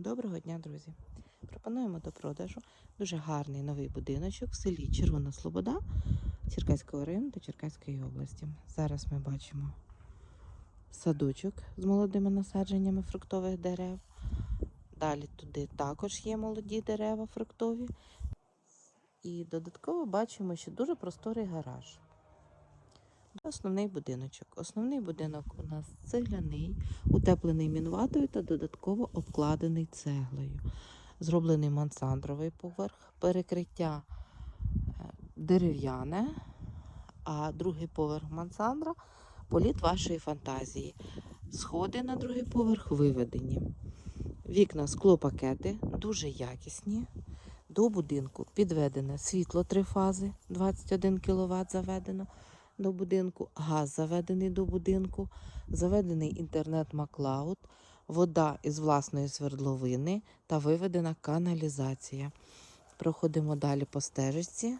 Доброго дня, друзі! Пропонуємо до продажу дуже гарний новий будиночок в селі Червона Слобода Черкаського району та Черкаської області. Зараз ми бачимо садочок з молодими насадженнями фруктових дерев. Далі туди також є молоді дерева фруктові. І додатково бачимо, що дуже просторий гараж. Основний будиночок. Основний будинок у нас цегляний, утеплений мінватою та додатково обкладений цеглою. Зроблений мансандровий поверх, перекриття е, дерев'яне, а другий поверх мансандра політ вашої фантазії. Сходи на другий поверх виведені. Вікна склопакети дуже якісні. До будинку підведене світло три фази, 21 кВт заведено до будинку, газ заведений до будинку, заведений інтернет Маклауд, вода із власної свердловини та виведена каналізація. Проходимо далі по стежечці.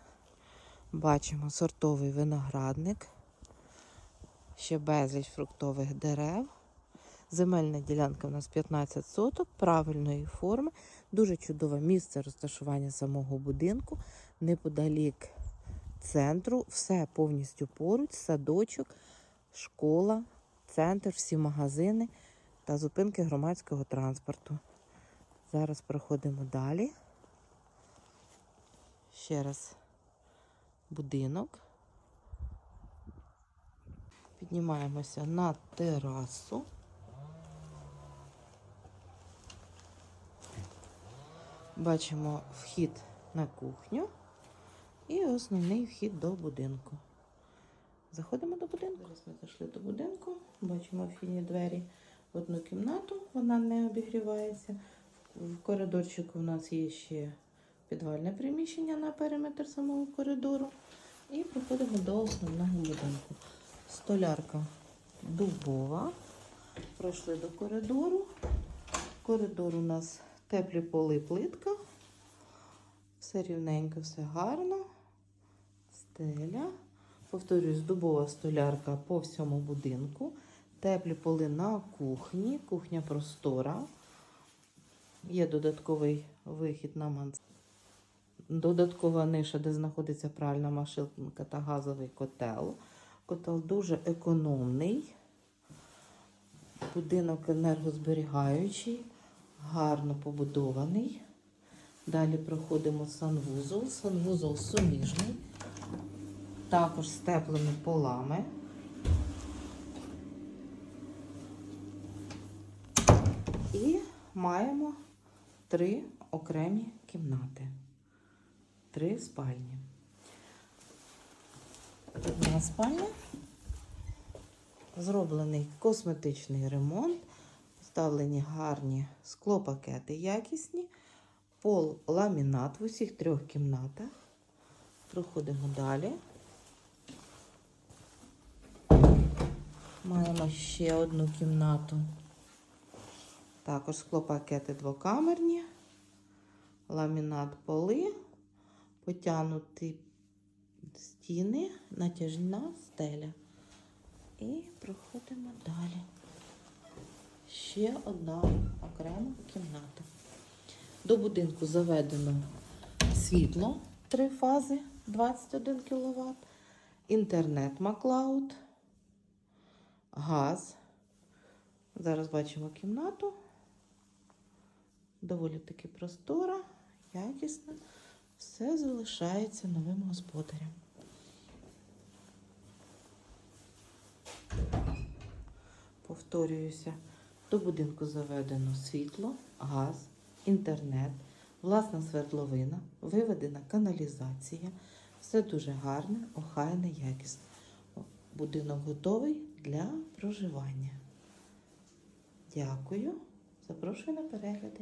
Бачимо сортовий виноградник, ще безліч фруктових дерев. Земельна ділянка у нас 15 соток правильної форми. Дуже чудове місце розташування самого будинку, неподалік центру, все повністю поруч, садочок, школа, центр, всі магазини та зупинки громадського транспорту. Зараз проходимо далі. Ще раз будинок. Піднімаємося на терасу. Бачимо вхід на кухню. І основний вхід до будинку. Заходимо до будинку. Зараз ми зайшли до будинку. Бачимо вхідні двері в одну кімнату, вона не обігрівається. В коридорчику у нас є ще підвальне приміщення на периметр самого коридору. І проходимо до основного будинку. Столярка дубова. Пройшли до коридору. Коридор у нас теплі поли плитка. Все рівненько, все гарно. Стеля. Повторюсь, дубова столярка по всьому будинку. Теплі поли на кухні. Кухня простора. Є додатковий вихід на мансарду. Додаткова ниша, де знаходиться пральна машинка та газовий котел. Котел дуже економний. Будинок енергозберігаючий, гарно побудований. Далі проходимо санвузол. Санвузол суміжний, також з теплими полами. І маємо три окремі кімнати, три спальні. Одна спальня, зроблений косметичний ремонт, вставлені гарні склопакети якісні. Пол ламінат в усіх трьох кімнатах. Проходимо далі. Маємо ще одну кімнату. Також склопакети двокамерні, ламінат поли, потягнуті стіни, натяжна стеля. І проходимо далі. Ще одна окрема кімната. До будинку заведено світло три фази 21 кВт, інтернет Маклауд, газ. Зараз бачимо кімнату. Доволі таки простора, якісна. Все залишається новим господарям. Повторююся, до будинку заведено світло, газ інтернет, власна свердловина, виведена каналізація. Все дуже гарне, охайне, якісне. Будинок готовий для проживання. Дякую. Запрошую на перегляди.